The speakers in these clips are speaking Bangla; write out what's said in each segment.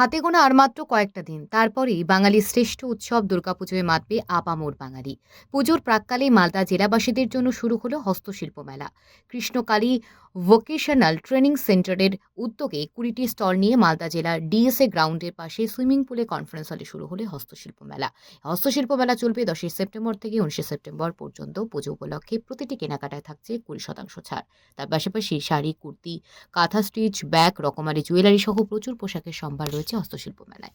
হাতে গোনা আর মাত্র কয়েকটা দিন। তারপরেই বাঙালির শ্রেষ্ঠ উৎসব দুর্গাপুজোয় মাতবে আপামোর বাঙালি। পুজোর প্রাককালে মালদা জেলাবাসীদের জন্য শুরু হলো হস্তশিল্প মেলা। কৃষ্ণকালী ভোকেশনাল ট্রেনিং সেন্টারের উদ্যোগে কুড়িটি স্টল নিয়ে মালদা জেলার ডিএসএ গ্রাউন্ডের পাশে সুইমিং পুলে কনফারেন্স হলে শুরু হলে হস্তশিল্প মেলা। হস্তশিল্প মেলা চলবে দশই সেপ্টেম্বর থেকে উনিশে সেপ্টেম্বর পর্যন্ত। পুজো উপলক্ষে প্রতিটি কেনাকাটায় থাকছে কুড়ি শতাংশ ছাড়। তার পাশাপাশি শাড়ি, কুর্তি, কাঁথা স্টিচ, ব্যাগ, রকমারি জুয়েলারি সহ প্রচুর পোশাকের সম্ভার রয়েছে হস্তশিল্প মেলায়।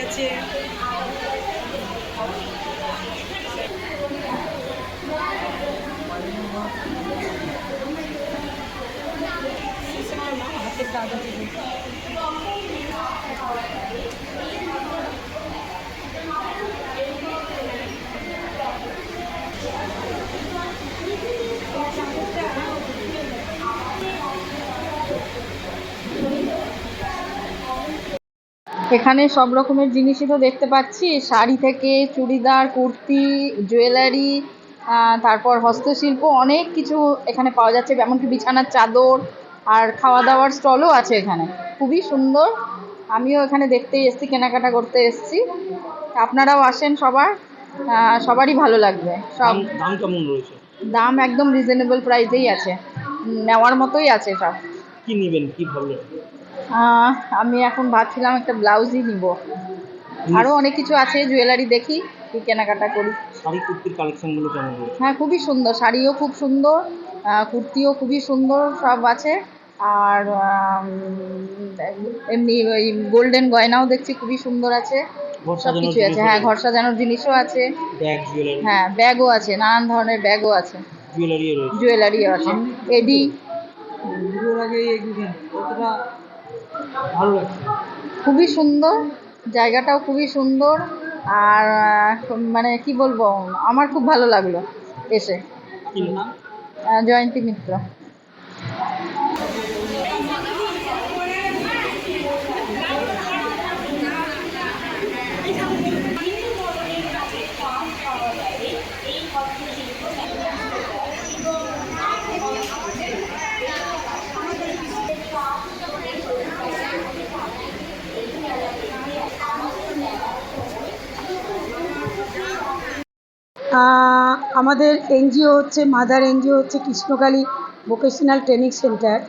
বারোদুয়ারি আছে হাতের দাদা এখানে সব রকমের জিনিসই তো দেখতে পাচ্ছি। শাড়ি থেকে চুড়িদার কুর্তি জুয়েলারি তারপর হস্তশিল্প অনেক কিছু এখানে পাওয়া যাচ্ছে। এমনকি বিছানার চাদর আর খাওয়া দাওয়ার স্টলও আছে এখানে। খুবই সুন্দর। আমিও এখানে দেখতে এসেছি কেনাকাটা করতে এসেছি। আপনারাও আসেন সবার। সবারই ভালো লাগবে। সব দাম কেমন রয়েছে? দাম একদম রিজনেবল প্রাইসেই আছে। নেওয়ার মতোই আছে সব। কি নেবেন কি ভাবলেন? আমি এখন ভাবছিলাম একটা ব্লাউজই নিব। আরও অনেক কিছু আছে জুয়েলারি দেখি কি কেনাকাটা করি। শাড়ি কুর্তির কালেকশনগুলো কেমন হ্যাঁ খুবই সুন্দর শাড়িও খুব সুন্দর কুর্তিও খুবই সুন্দর সব আছে। আর এমনি ওই গোল্ডেন গয়নাও দেখছি খুবই সুন্দর আছে। সব কিছু আছে। হ্যাঁ ঘর সাজানোর জিনিসও আছে। হ্যাঁ ব্যাগও আছে নানান ধরনের ব্যাগও আছে। জুয়েলারিও জুয়েলারিও আছে। এডি। ভালো লাগছে। খুবই সুন্দর জায়গাটাও খুবই সুন্দর আর মানে কি বলব আমার খুব ভালো লাগল এসে। জয়ন্তী মিত্র। আমাদের এনজিও হচ্ছে মাদার এনজিও হচ্ছে কৃষ্ণকালী ভোকেশনাল ট্রেনিং সেন্টার।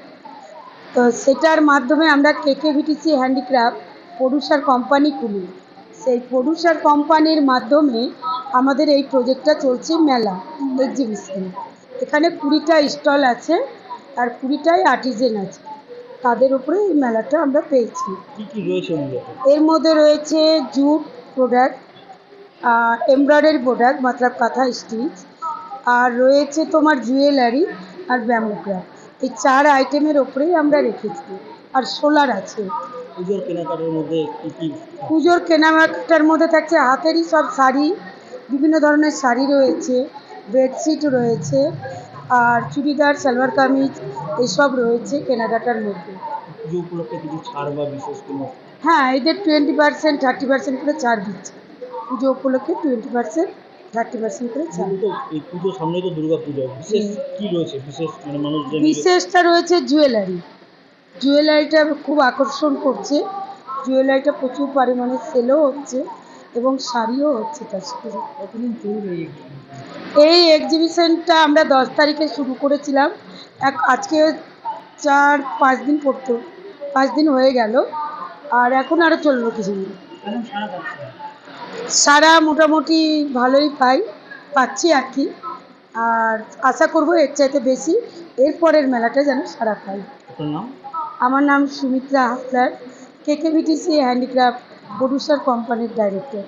তো সেটার মাধ্যমে আমরা কেকেভিটিসি হ্যান্ডিক্রাফট প্রডিউসার কোম্পানি খুলি। সেই প্রডিউসার কোম্পানির মাধ্যমে আমাদের এই প্রজেক্টটা চলছে মেলা এক্সিবিশন এখানে কুড়িটা স্টল আছে আর কুড়িটাই আর্টিজেন আছে। তাদের উপরে এই মেলাটা আমরা পেয়েছি। এর মধ্যে রয়েছে জুট প্রোডাক্ট এমব্রয়ডারি প্রোডাক্ট মতলব কাঁথা স্টিচ আর রয়েছে তোমার জুয়েলারি আর ব্যাম্বুক্রাফট এই চার আইটেমের ওপরেই আমরা রেখেছি আর সোলার আছে। পুজোর কেনাকাটার মধ্যে পুজোর কেনাকাটার মধ্যে থাকছে হাতেরই সব শাড়ি বিভিন্ন ধরনের শাড়ি রয়েছে বেডশিট রয়েছে আর চুড়িদার সালোয়ার কামিজ এসব রয়েছে কেনাকাটার মধ্যে। উপলক্ষে কিছু ছাড় বা বিশেষ কোনো? হ্যাঁ এদের টোয়েন্টি পার্সেন্ট থার্টি পার্সেন্ট করে ছাড় দিচ্ছে। পুজো উপলক্ষে টোয়েন্টি পার্সেন্ট থার্টি পার্সেন্ট করে ছাড় এই পুজো সামনে তো দুর্গা পুজো। বিশেষ কি রয়েছে? বিশেষ মানে মানুষজন বিশেষটা রয়েছে জুয়েলারি জুয়েলারিটা খুব আকর্ষণ করছে। জুয়েলারিটা প্রচুর পরিমাণে সেলও হচ্ছে এবং শাড়িও হচ্ছে তার সাথে। এই এক্সিবিশনটা আমরা দশ তারিখে শুরু করেছিলাম। এক আজকে চার পাঁচ দিন পড়তো। পাঁচ দিন হয়ে গেল। আর এখন আরও চলবে কিছুদিন। কেমন সারা মোটামুটি ভালোই পাই পাচ্ছি আর কি। আর আশা করব এর চাইতে বেশি এরপরের মেলাটা যেন সারা পাই। আমার নাম Sumitra হাসলার K K B T C handicraft producer কোম্পানির ডাইরেক্টর